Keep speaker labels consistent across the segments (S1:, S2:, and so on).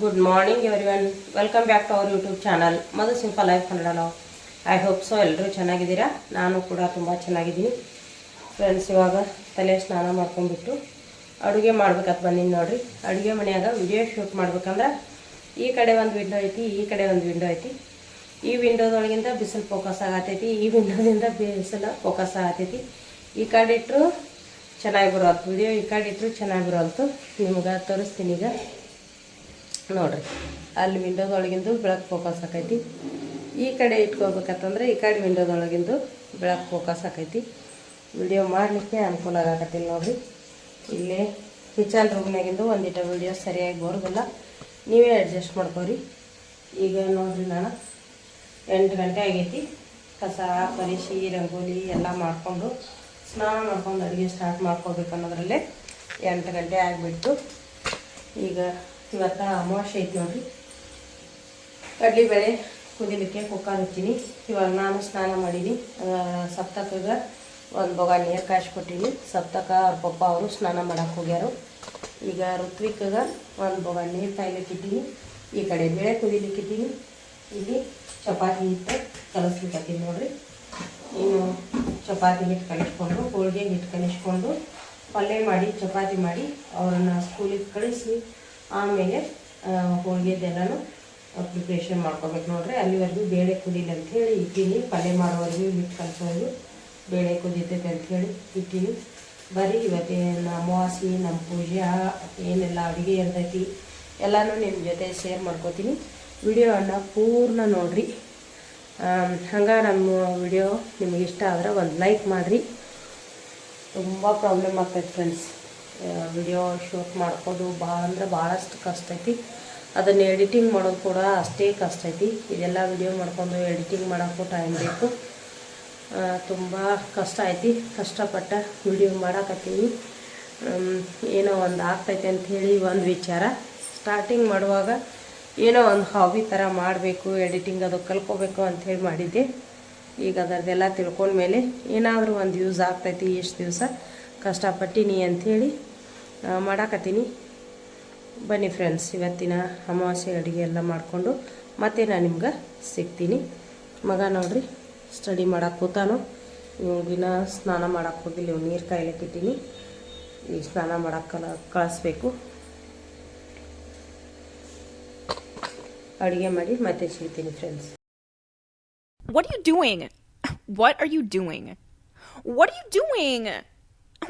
S1: Good morning everyone welcome back to our YouTube channel Madhu simple life Kannada ನಾವು I hope so ಎಲ್ಲರೂ ಚೆನ್ನಾಗಿದ್ದೀರಾ? ನಾನು ಕೂಡ ತುಂಬ ಚೆನ್ನಾಗಿದ್ದೀನಿ. ಫ್ರೆಂಡ್ಸ್ ಇವಾಗ ತಲೆ ಸ್ನಾನ ಮಾಡ್ಕೊಂಡ್ಬಿಟ್ಟು ಅಡುಗೆ ಮಾಡ್ಬೇಕಂತ ಬಂದೀನಿ ನೋಡ್ರಿ. ಅಡುಗೆ ಮನೆಯಾಗ ವಿಡಿಯೋ ಶೂಟ್ ಮಾಡ್ಬೇಕಂದ್ರೆ ಈ ಕಡೆ ಒಂದು ವಿಂಡೋ ಐತಿ, ಈ ಕಡೆ ಒಂದು ವಿಂಡೋ ಐತಿ. ಈ ವಿಂಡೋದೊಳಗಿಂದ ಬಿಸಿಲು ಫೋಕಸ್ ಆಗತ್ತೈತಿ ಈ ವಿಂಡೋದಿಂದ ಬಿಸಿಲು ಫೋಕಸ್ ಆಗತೈತಿ. ಈ ಕಡೆ ಇಟ್ಟರು ಚೆನ್ನಾಗಿ ಬರೋಲ್ತು ವಿಡಿಯೋ ಈ ಕಡೆ ಇಟ್ಟರು ಚೆನ್ನಾಗಿ ಬರೋಲ್ತು ನಿಮ್ಗೆ ತೋರಿಸ್ತೀನಿ ಈಗ. ನೋಡ್ರಿ, ಅಲ್ಲಿ ವಿಂಡೋದೊಳಗಿಂದು ಬೆಳಕು ಫೋಕಸ್ ಆಕೈತಿ. ಈ ಕಡೆ ಇಟ್ಕೋಬೇಕಂತಂದ್ರೆ ಈ ಕಡೆ ವಿಂಡೋದೊಳಗಿಂದು ಬೆಳಕು ಫೋಕಸ್ ಆಕೈತಿ. ವಿಡಿಯೋ ಮಾಡಲಿಕ್ಕೆ ಅನುಕೂಲ ಆಗಕತ್ತಿಲ್ಲ ನೋಡ್ರಿ. ಇಲ್ಲೇ ಕಿಚನ್ ರೂಮ್ನಾಗಿಂದು ಒಂದಿಟ ವಿಡಿಯೋ ಸರಿಯಾಗಿ ಬರೋದಿಲ್ಲ. ನೀವೇ ಅಡ್ಜಸ್ಟ್ ಮಾಡ್ಕೋರಿ. ಈಗ ನೋಡ್ರಿ ನಾನು, ಎಂಟು ಗಂಟೆ ಆಗೈತಿ. ಕಸ ಪರಿಶಿ ರಂಗೋಲಿ ಎಲ್ಲ ಮಾಡಿಕೊಂಡು ಸ್ನಾನ ಮಾಡ್ಕೊಂಡು ಅಡುಗೆ ಸ್ಟಾರ್ಟ್ ಮಾಡ್ಕೋಬೇಕು ಅನ್ನೋದ್ರಲ್ಲೇ ಎಂಟು ಗಂಟೆ ಆಗಿಬಿಟ್ಟು ಈಗ ಇವತ್ತು ಅಮಾವಾಸ್ಯೆ ಐತಿ ನೋಡ್ರಿ. ಕಡಲೆಬೇಳೆ ಕುದಿಲಿಕ್ಕೆ ಕುಕ್ಕರ್ ಹಚ್ಚೀನಿ. ಇವಾಗ ನಾನು ಸ್ನಾನ ಮಾಡೀನಿ. ಸಪ್ತಕಗೆ ಒಂದು ಬೊಗ ನೀರು ಕಾಯಿಸ್ಕೊಟ್ಟೀನಿ. ಸಪ್ತಕ ಅವ್ರ ಪಪ್ಪ ಅವರು ಸ್ನಾನ ಮಾಡಕ್ಕೆ ಹೋಗ್ಯಾರು. ಈಗ ಋತ್ವಿಕ್ಗೆ ಒಂದು ಬೊಗ ನೀರು ಕಾಯ್ಲಿಕ್ಕಿದ್ದೀನಿ ಈ ಕಡೆ ಬೇಳೆ ಕುದಿಲಿಕ್ಕಿದ್ದೀನಿ ಇಲ್ಲಿ ಚಪಾತಿ ಹಿಟ್ಟು ಕಲಸ್ಲಿಕ್ಕೀನಿ ನೋಡಿರಿ. ಇನ್ನು ಚಪಾತಿ ಹಿಟ್ಟು ಕಲಿಸ್ಕೊಂಡು, ಹೋಳಿಗೆ ಹಿಟ್ಟು ಕಲಿಸ್ಕೊಂಡು ಪಲ್ಯ ಮಾಡಿ, ಚಪಾತಿ ಮಾಡಿ ಅವರನ್ನು ಸ್ಕೂಲಿಗೆ ಕಳಿಸಿ ಆಮೇಲೆ ಹೋಳಿಗೆದೆಲ್ಲನೂ ಪ್ರಿಪ್ರೇಷನ್ ಮಾಡ್ಕೊಬೇಕು. ನೋಡ್ರಿ ಅಲ್ಲಿವರೆಗೂ ಬೇಳೆ ಕುದಿಲಿ ಅಂಥೇಳಿ ಇಟ್ಟೀನಿ. ಪಲ್ಯ ಮಾಡೋವರೆಗೂ ಹಿಟ್ಟು ಕಲಿಸೋವರೆಗೂ ಬೇಳೆ ಕುದೀತೈತೆ ಅಂಥೇಳಿ ಇಟ್ಟೀನಿ. ಬರೀ ಇವತ್ತೇನು ಅಮಾವಾಸ್ಯೆ, ನಮ್ಮ ಪೂಜೆ ಏನೆಲ್ಲ ಅಡುಗೆ ಇರ್ತೈತಿ ಎಲ್ಲನೂ ನಿಮ್ಮ ಜೊತೆ ಶೇರ್ ಮಾಡ್ಕೋತೀನಿ. ವಿಡಿಯೋವನ್ನು ಪೂರ್ಣ ನೋಡ್ರಿ. ಹಂಗೆ ನಮ್ಮ ವಿಡಿಯೋ ನಿಮಗೆ ಇಷ್ಟ ಆದ್ರೆ ಒಂದು ಲೈಕ್ ಮಾಡಿರಿ. ತುಂಬ ಪ್ರಾಬ್ಲಮ್ ಆಗ್ತೈತೆ ಫ್ರೆಂಡ್ಸ್ ವಿಡಿಯೋ ಶೂಟ್ ಮಾಡ್ಕೋದು ಭಾಳ ಅಂದ್ರೆ ಭಾಳಷ್ಟು ಕಷ್ಟ ಐತಿ. ಅದನ್ನು ಎಡಿಟಿಂಗ್ ಮಾಡೋದು ಕೂಡ ಅಷ್ಟೇ ಕಷ್ಟ ಐತಿ. ಇದೆಲ್ಲ ವಿಡಿಯೋ ಮಾಡ್ಕೊಂಡು ಎಡಿಟಿಂಗ್ ಮಾಡೋಕ್ಕೂ ಟೈಮ್ ಬೇಕು. ತುಂಬ ಕಷ್ಟ ಐತಿ. ಕಷ್ಟಪಟ್ಟ ವಿಡಿಯೋ ಮಾಡಾಕತ್ತೀವಿ ಹ್ಮ್, ಏನೋ ಒಂದು ಆಗ್ತೈತೆ ಅಂಥೇಳಿ ಒಂದು ವಿಚಾರ. ಸ್ಟಾರ್ಟಿಂಗ್ ಮಾಡುವಾಗ ಏನೋ ಒಂದು ಹಾಬಿ ಥರ ಮಾಡಬೇಕು ಎಡಿಟಿಂಗ್ ಅದು ಕಲ್ಕೋಬೇಕು ಅಂಥೇಳಿ ಮಾಡಿದ್ದೆ. ಈಗ ಅದರದ್ದೆಲ್ಲ ತಿಳ್ಕೊಂಡ್ಮೇಲೆ ಏನಾದರೂ ಒಂದು ಯೂಸ್ ಆಗ್ತೈತಿ ಎಷ್ಟು ದಿವಸ. ಕಷ್ಟಪಟ್ಟಿನಿ ಅಂಥೇಳಿ ಮಾಡಾಕತ್ತೀನಿ ಬನ್ನಿ ಫ್ರೆಂಡ್ಸ್ ಇವತ್ತಿನ ಅಮಾವಾಸ್ಯೆ ಅಡುಗೆ ಎಲ್ಲ ಮಾಡಿಕೊಂಡು ಮತ್ತೆ ನಾನು ನಿಮ್ಗೆ ಸಿಗ್ತೀನಿ ಮಗ ನೋಡ್ರಿ ಸ್ಟಡಿ ಮಾಡಕ್ಕೆ ಕೂತಾನು ಇವಾಗಿನ ಸ್ನಾನ ಮಾಡಕ್ಕೆ ಹೋಗಿಲ್ಲ ಇವ್ ನೀರು ಕಾಯ್ಲಿಕ್ಕೆ ಈ ಸ್ನಾನ ಮಾಡಕ್ಕೆ ಕಳಿಸ್ಬೇಕು ಅಡುಗೆ ಮಾಡಿ ಮತ್ತೆ ಸಿಗ್ತೀನಿ friends
S2: What are you doing? What are you doing? What are you doing?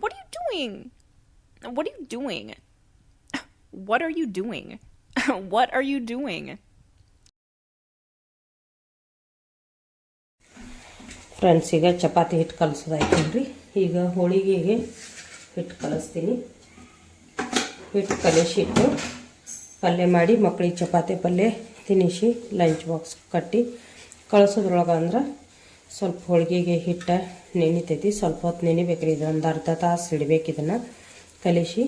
S2: What are you doing? What are you doing? What are you doing? What are you doing?
S1: Friends ಈಗ ಚಪಾತಿ ಹಿಟ್ಟು ಕಲಸೋದಾಯ್ತು ನೋಡ್ರಿ ಈಗ ಹೋಳಿಗೆಗೆ ಹಿಟ್ಟು ಕಲಿಸ್ತೀನಿ ಹಿಟ್ಟು ಕಲಿಸಿಟ್ಟು ಪಲ್ಯ ಮಾಡಿ ಮಕ್ಕಳಿಗೆ ಚಪಾತಿ ಪಲ್ಯ ತಿನ್ನಿಸಿ ಲಂಚ್ ಬಾಕ್ಸ್ ಕಟ್ಟಿ ಕಳಿಸೋದ್ರೊಳಗೆ ಅಂದ್ರೆ ಸ್ವಲ್ಪ ಹೋಳಿಗೆಗೆ ಹಿಟ್ಟು ನೆನಿತೈತಿ ಸ್ವಲ್ಪ ಹೊತ್ತು ನೆನಿಬೇಕ್ರಿ ಇದು ಒಂದು ಅರ್ಧ ತಾಸು ಇಡಬೇಕು ಇದನ್ನು ಕಲಿಸಿ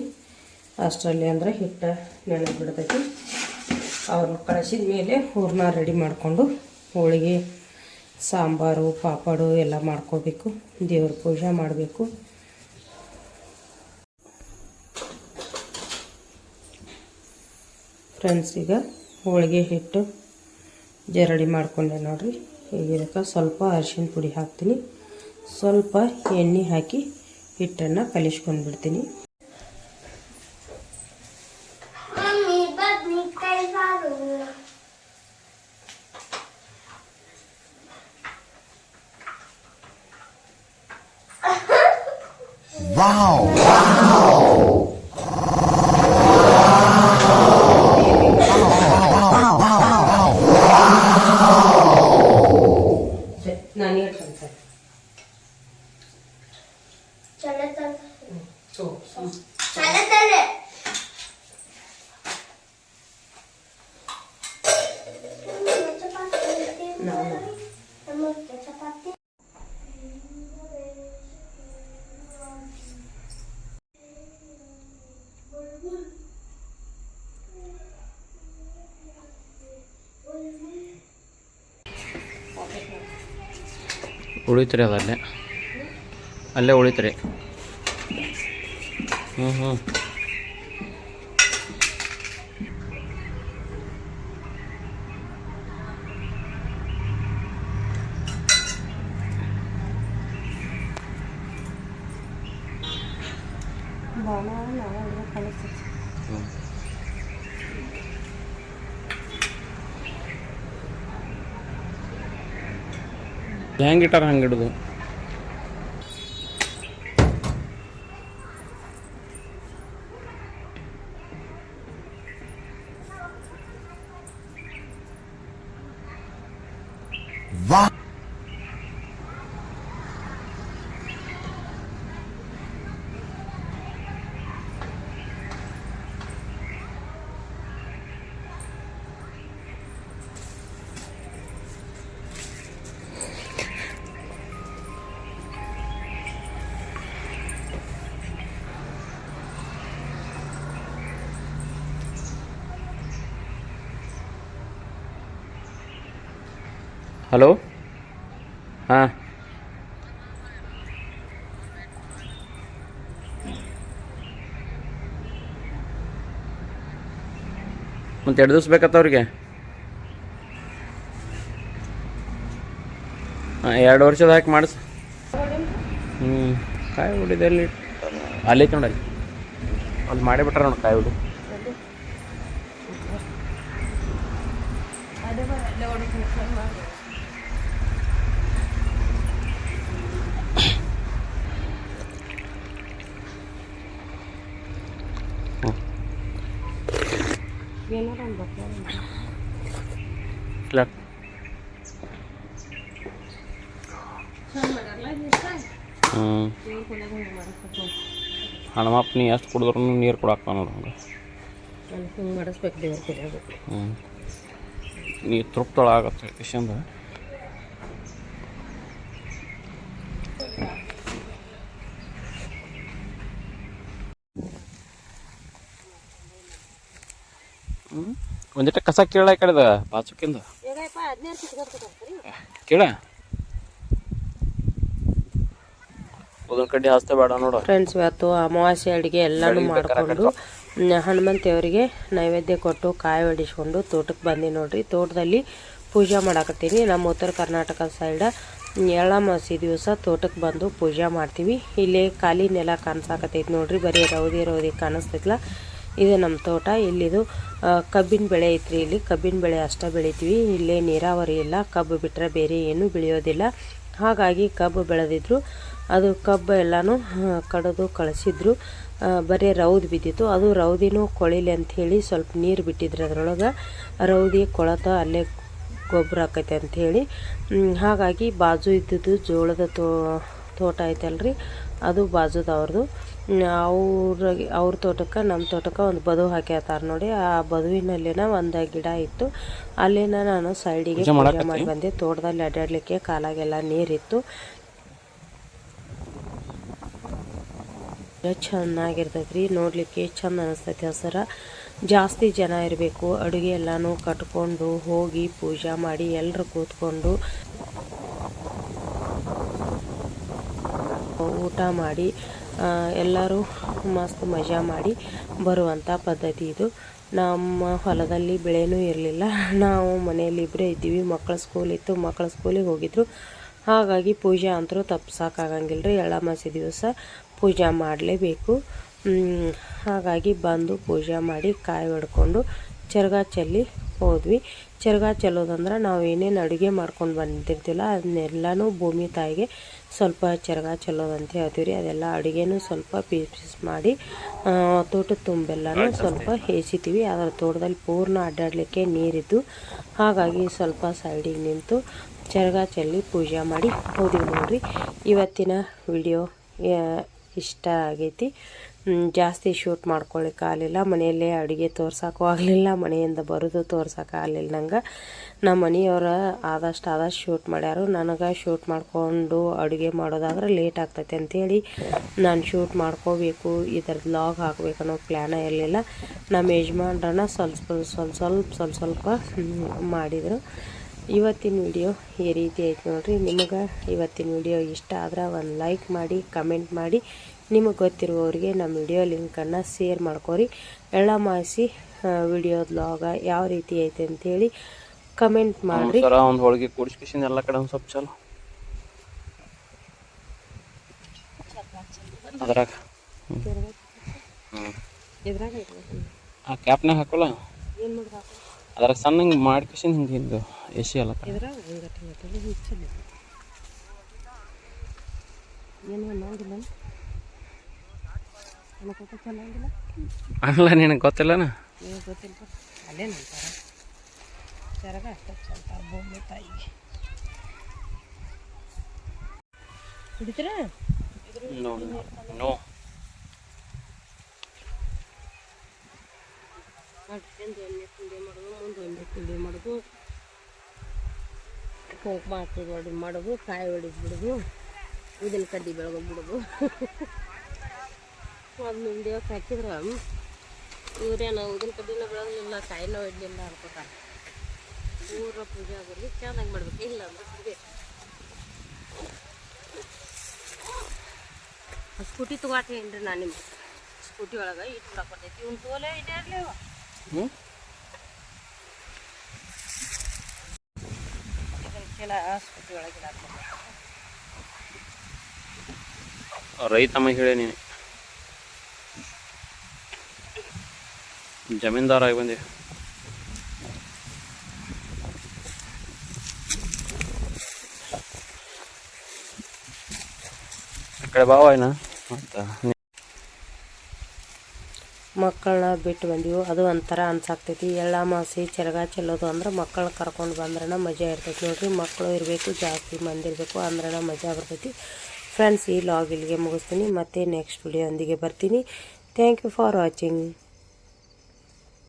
S1: ಅಷ್ಟರಲ್ಲಿ ಅಂದ್ರೆ ಹಿಟ್ಟು ನೆನೆ ಬಿಡ್ತೈತಿ. ಅವ್ರನ್ನ ಕಳಿಸಿದ ಮೇಲೆ ಹೂರ್ಣ ರೆಡಿ ಮಾಡಿಕೊಂಡು ಹೋಳಿಗೆ, ಸಾಂಬಾರು, ಪಾಪಡು ಎಲ್ಲ ಮಾಡ್ಕೋಬೇಕು. ದೇವ್ರ ಪೂಜೆ ಮಾಡಬೇಕು. ಫ್ರೆಂಡ್ಸ್ ಈಗ ಹೋಳಿಗೆ ಹಿಟ್ಟು ಜರಡಿ ಮಾಡ್ಕೊಂಡೆ ನೋಡ್ರಿ. ಈಗ ಸ್ವಲ್ಪ ಅರಿಶಿನ ಪುಡಿ ಹಾಕ್ತೀನಿ. ಸ್ವಲ್ಪ ಎಣ್ಣೆ ಹಾಕಿ ಹಿಟ್ಟನ್ನು ಕಲಿಸ್ಕೊಂಡು ಬಿಡ್ತೀನಿ
S3: 와우.
S1: 와우.
S3: 나니가 감사해.
S1: 잘했다.
S3: 응, 또. 잘했다. 나, 나.
S4: ಉಳಿತ್ರಿ ಅದು ಅಲ್ಲೇ. ಅಲ್ಲೇ ಉಳಿತ್ರಿ. ಹ್ಞೂ ಹ್ಞೂ
S1: ನಾವು ಹುಡುಗ ಕಳಿಸ್ತೀವಿ
S4: ಹ್ಞೂ ಹೆಂಗೆ ಇಟ್ಟಾರ ಹಂಗೆ ಇಡೋದು ಹಲೋ? ಹಾಂ. ಮತ್ತೆ ಎರಡು ದಿವಸ ಬೇಕತ್ತ ಅವ್ರಿಗೆ ಹಾಂ, ಎರಡು ವರ್ಷದ ಹಾಕಿ ಮಾಡಿಸ್. ಹ್ಞೂ ಕಾಯಿ ಹುಡಿದೆ ಅಲ್ಲಿ. ಅಲ್ಲಿ ನೋಡಲ್ಲಿ ಅಲ್ಲಿ. ಮಾಡೇ ಬಿಟ್ರ ನೋಡಿ ಕಾಯಿ ಹೊಡಿ.
S1: ಏನಾರ
S4: ಇಲ್ಲ ಹ್ಞೂ ಹಣಮಪ್ಪ ನೀ ಎಷ್ಟು ಕುಡಿದ್ರು ನೀರು ಕೊಡಾಕ್ತಾವ ನೋಡು ಹಂಗೆ.
S1: ಹಿಂಗೆ ಮಾಡಿಸ್ಬೇಕು ದೇವ್ರ ಕುಡಿಯೋದು
S4: ಹ್ಞೂ ನೀ ತೃಪ್ತೊಳಾಗತ್ತೆ ಕಿಶಂದ ಹ್ಞೂ ಒಂದಿಟ ಕಸ ಕೇಳ ಕಡೆದ ಬಾಚುಕಿಂದ. ಕೇಳ. ಕಡ್ಡಿ ಹಾಸ್ತೆ ಬೇಡ ನೋಡು.
S1: ಫ್ರೆಂಡ್ಸ್ ಇವತ್ತು ಅಮಾವಾಸ್ಯೆ ಅಡುಗೆ ಎಲ್ಲಾನು ಮಾಡಿಕೊಂಡು ಹನುಮಂತ ದೇವರಿಗೆ ನೈವೇದ್ಯ ಕೊಟ್ಟು ಕಾಯಿ ಒಡಿಸ್ಕೊಂಡು ತೋಟಕ್ಕೆ ಬಂದಿ ನೋಡ್ರಿ. ತೋಟದಲ್ಲಿ ಪೂಜೆ ಮಾಡಾಕತ್ತೀನಿ. ನಮ್ಮ ಉತ್ತರ ಕರ್ನಾಟಕ ಸೈಡ ಎಳ್ಳಮಾಸಿ ದಿವಸ ತೋಟಕ್ಕೆ ಬಂದು ಪೂಜೆ ಮಾಡ್ತೀವಿ. ಇಲ್ಲಿ ಖಾಲಿ ನೆಲ ಕಾಣಿಸಾಕತ್ತೈತಿ ನೋಡ್ರಿ. ಬರೀ ರೌದಿ ರೌದಿ ಕಾಣಿಸ್ತೈತ್ಲ. ಇದು ನಮ್ಮ ತೋಟ. ಇಲ್ಲಿದು ಕಬ್ಬಿನ ಬೆಳೆ ಐತ್ರಿ ಇಲ್ಲಿ. ಕಬ್ಬಿನ ಬೆಳೆ ಅಷ್ಟೇ ಬೆಳಿತೀವಿ. ಇಲ್ಲೇ ನೀರಾವರಿ ಇಲ್ಲ. ಕಬ್ಬು ಬಿಟ್ಟರೆ ಬೇರೆ ಏನೂ ಬೆಳೆಯೋದಿಲ್ಲ. ಹಾಗಾಗಿ ಕಬ್ಬು ಬೆಳೆದಿದ್ರು. ಅದು ಕಬ್ಬು ಎಲ್ಲನೂ ಕಡಿದು, ಕಳಿಸಿದ್ರು. ಬರೀ ರೌದು ಬಿದ್ದಿತ್ತು. ಅದು ರೌದಿನೂ ಕೊಳಿಲಿ ಅಂಥೇಳಿ ಸ್ವಲ್ಪ ನೀರು ಬಿಟ್ಟಿದ್ರು ಅದರೊಳಗೆ. ರೌದಿ ಕೊಳತ ಅಲ್ಲೇ ಗೊಬ್ಬರ ಆಕೈತೆ ಅಂಥೇಳಿ ಹಾಗಾಗಿ ಬಾಜು ಇದ್ದದ್ದು ಜೋಳದ ತೋಟ ಐತಲ್ರಿ. ಅದು ಬಾಜುದವ್ರದ್ದು ಅವ್ರಿಗೆ ಅವ್ರ ತೋಟಕ್ಕೆ ನಮ್ಮ ತೋಟಕ್ಕೆ ಒಂದು ಬದು ಹಾಕ್ಯಾತಾರ ನೋಡಿ. ಆ ಬದುವಿನಲ್ಲಿನ ಒಂದು ಗಿಡ ಇತ್ತು. ಅಲ್ಲಿನ ನಾನು ಸೈಡಿಗೆ
S4: ಪೂಜೆ
S1: ಮಾಡಿ ಬಂದೆ. ತೋಟದಲ್ಲಿ ಅಡ್ಡಾಡ್ಲಿಕ್ಕೆ ಕಾಲಾಗೆಲ್ಲ ನೀರಿತ್ತು. ಚೆನ್ನಾಗಿರ್ತೈತೆ ರೀ ನೋಡಲಿಕ್ಕೆ ಚಂದ ಅನಿಸ್ತೈತಿ ಹಸರ. ಜಾಸ್ತಿ ಜನ ಇರಬೇಕು. ಅಡುಗೆ ಎಲ್ಲನೂ ಕಟ್ಕೊಂಡು ಹೋಗಿ ಪೂಜೆ ಮಾಡಿ ಎಲ್ಲರೂ ಕೂತ್ಕೊಂಡು ಊಟ ಮಾಡಿ ಎಲ್ಲರೂ ಮಸ್ತ್ ಮಜಾ ಮಾಡಿ ಬರುವಂಥ ಪದ್ಧತಿ ಇದು. ನಮ್ಮ ಹೊಲದಲ್ಲಿ ಬೆಳೆನೂ ಇರಲಿಲ್ಲ. ನಾವು ಮನೆಯಲ್ಲಿ ಇಬ್ಬರೇ ಇದ್ದೀವಿ. ಮಕ್ಕಳ ಸ್ಕೂಲ್ ಇತ್ತು. ಮಕ್ಕಳ ಸ್ಕೂಲಿಗೆ ಹೋಗಿದ್ರು. ಹಾಗಾಗಿ ಪೂಜೆ ಅಂತರೂ ತಪ್ಸೋಕ್ಕಾಗಂಗಿಲ್ಲ ರೀ ಎಳ್ಳಮಾಸಿ ದಿವಸ ಪೂಜೆ ಮಾಡಲೇಬೇಕು. ಹಾಗಾಗಿ ಬಂದು ಪೂಜೆ ಮಾಡಿ ಕಾಯಿ ಹೊಡ್ಕೊಂಡು ಚರ್ಗ ಚೆಲ್ಲಿ ಹೋದ್ವಿ. ಚರ್ಗ ಚೆಲ್ಲೋದಂದ್ರೆ ನಾವು ಏನೇನು ಅಡುಗೆ ಮಾಡ್ಕೊಂಡು ಬಂದಿರ್ತೀವಲ್ಲ ಅದನ್ನೆಲ್ಲನೂ ಭೂಮಿ ತಾಯಿಗೆ ಸ್ವಲ್ಪ ಚರ್ಗ ಚೆಲ್ಲೋದಂತ ಹೇಳ್ತೀವಿ ರೀ ಅದೆಲ್ಲ ಅಡುಗೆನೂ ಸ್ವಲ್ಪ ಪೀಸ್ ಪೀಸ್ ಮಾಡಿ ತೋಟದ ತುಂಬೆಲ್ಲನೂ ಸ್ವಲ್ಪ ಹೇಸಿತೀವಿ. ಅದರ ತೋಟದಲ್ಲಿ ಪೂರ್ಣ ಅಡ್ಡಾಡಲಿಕ್ಕೆ ನೀರಿದ್ದು. ಹಾಗಾಗಿ ಸ್ವಲ್ಪ ಸೈಡಿಗೆ ನಿಂತು ಚರ್ಗ ಚೆಲ್ಲಿ ಪೂಜೆ ಮಾಡಿ ಹೋದಿವಿ ನೋಡಿರಿ. ಇವತ್ತಿನ ವಿಡಿಯೋ ಇಷ್ಟ ಆಗೈತಿ. ಜಾಸ್ತಿ ಶೂಟ್ ಮಾಡ್ಕೊಳ್ಳಿಕ್ಕೆ ಆಗಲಿಲ್ಲ. ಮನೆಯಲ್ಲೇ ಅಡುಗೆ ತೋರ್ಸೋಕ್ಕೂ ಆಗಲಿಲ್ಲ. ಮನೆಯಿಂದ ಬರೋದು ತೋರ್ಸೋಕೆ ಆಗಲಿಲ್ಲ ನಂಗೆ. ನಮ್ಮ ಮನೆಯವ್ರು ಆದಷ್ಟು ಆದಷ್ಟು ಶೂಟ್ ಮಾಡ್ಯಾರು. ನನಗೆ ಶೂಟ್ ಮಾಡಿಕೊಂಡು ಅಡುಗೆ ಮಾಡೋದಾದ್ರೆ ಲೇಟ್ ಆಗ್ತೈತೆ ಅಂಥೇಳಿ ನಾನು ಶೂಟ್ ಮಾಡ್ಕೋಬೇಕು ಈ ಇದರದ್ದು ಲಾಗ್ ಹಾಕ್ಬೇಕು ಅನ್ನೋ ಪ್ಲ್ಯಾನ ಇರಲಿಲ್ಲ. ನಮ್ಮ ಯಜಮಾನ್ರನ್ನ ಸ್ವಲ್ಪ ಸ್ವಲ್ಪ ಸ್ವಲ್ಪ ಸ್ವಲ್ಪ ಸ್ವಲ್ಪ ಮಾಡಿದರು. ಇವತ್ತಿನ ವಿಡಿಯೋ ಈ ರೀತಿ ಐತೆ ನೋಡಿರಿ. ನಿಮಗೆ ಇವತ್ತಿನ ವಿಡಿಯೋ ಇಷ್ಟ ಆದ್ರೆ ಒಂದು ಲೈಕ್ ಮಾಡಿ ಕಮೆಂಟ್ ಮಾಡಿ. ನಿಮಗೆ ಗೊತ್ತಿರುವವರಿಗೆ ನಮ್ಮ ವಿಡಿಯೋ ಲಿಂಕನ್ನು ಶೇರ್ ಮಾಡ್ಕೊರಿ. ಎಳ್ಳಮಾಸಿ ವಿಡಿಯೋ ಲಾಗ ಯಾವ ರೀತಿ ಐತೆ ಅಂತೇಳಿ ಕಮೆಂಟ್ ಮಾಡಿರಿ.
S4: ಸರ ಒಂದು ಹೋಳಿಗೆ ಕೂಡಿಸ್ಕಿಸಿ ಎಲ್ಲ ಕಡೆ ಒಂದು ಸ್ವಲ್ಪ ಚಲೋ. ಅದ್ರಾಗ. ಆ ಕ್ಯಾಪ್ನಾಗ ಹಾಕೋಲ್ಲ?
S1: ಏನು ಮಾಡಿ ಹಾಕು
S4: ಅದ್ರಾಗ ಸಣ್ಣ ಹಿಂಗೆ ಮಾಡ್ಕೇಸಿಂದ ಹಿಂಗೆ ಹಿಂಗೆ ಎ ಸಿ ಅಲ್ಲ
S1: ಇದ್ರಾಗ ಹಿಂಗಟ್ಟಿ ಗಟ್ಟಲೆ ಹಿಂಚಲ್ಲ ಏನು ಚೆನ್ನಾಗಿಲ್ಲ.
S4: ಅಲ್ಲ ನಿನಗೆ ಗೊತ್ತಿಲ್ಲನ?
S1: ಗೊತ್ತಿಲ್ಲ ಅಲ್ಲೇ ನಂತರ ಚರಗ ಅಷ್ಟೇ ಚಂದ ಭೂಮಿ ತಾಯಿಗೆ. ಕುಡಿತೀರಾ?
S4: No no.
S1: ಹಿಂದೆ ಎಣ್ಣೆ ತಿಂಡಿ ಮಾಡೋದು ಮುಂದೆ ಎಣ್ಣೆ ತಿಂಡಿ ಮಾಡೋದು. ಕುಂಕುಮ ಹಾಕಿ ಹೊಡಿ ಮಾಡೋದು ಕಾಯಿ ಹೊಡಿದು ಬಿಡುದು. ಇದನ್ನ ಕಡ್ಡಿ ಬೆಳಗ್ಗೆ ಬಿಡೋದು ಅದು ಹಿಂಡಿಯೋಕೆ ಹಾಕಿದ್ರೆ ಇವ್ರೇನು ಉದಿನ ಕಡ್ಡಿನ ಬೆಳಗಲಿಲ್ಲ ನೋವು ಇಡಲಿಲ್ಲ ಅನ್ಕೋತಾರೆ. ಊರ ಪೂಜೆ ಆಗೋದು ಚೆನ್ನಾಗಿ ಮಾಡ್ಬೇಕು. ಇಲ್ಲ ಅಂದ್ರೆ ಸ್ಕೂಟಿ ತಗೋತೀನಿ ನಾನು ನಿಮ್ಗೆ? ಸ್ಕೂಟಿ ಒಳಗೆ ಇಟ್ಟು ಬರ್ತೈತಿ ಇವ್ನು ತೋಲೆ ಇಡೇ ಅವ. ಇದನ್ನ ಸ್ಕೂಟಿ ಒಳಗೆ
S4: ರೈತ ಮಹಿಳೆ ನೀನು. ಜಮೀನ್ದಾರ ಆಗಿ ಬಂದೆ. ಆ ಕಡೆ ಬಾವ ಏನ ಮತ್ತು
S1: ಮಕ್ಕಳನ್ನ ಬಿಟ್ಟು ಬಂದೀವಿ. ಅದು ಒಂಥರ ಅನ್ಸಾಕ್ತೈತಿ ಮಾಸಿ ಚೆರಗ ಚೆಲ್ಲೋದು ಅಂದ್ರೆ ಮಕ್ಕಳನ್ನ ಕರ್ಕೊಂಡು ಬಂದ್ರನ ಮಜಾ ಇರ್ತೈತಿ. ನೋಡ್ರಿ, ಮಕ್ಕಳು ಇರಬೇಕು, ಜಾಸ್ತಿ ಮಂದಿ ಇರಬೇಕು ಮಜಾ ಬರ್ತೈತಿ. ಫ್ರೆಂಡ್ಸ್ ಈ ಲಾಗ್ ಇಲ್ಲಿಗೆ ಮುಗಿಸ್ತೀನಿ. ಮತ್ತೆ ನೆಕ್ಸ್ಟ್ ವಿಡಿಯೋ ಒಂದಿಗೆ ಬರ್ತೀನಿ. Thank you for watching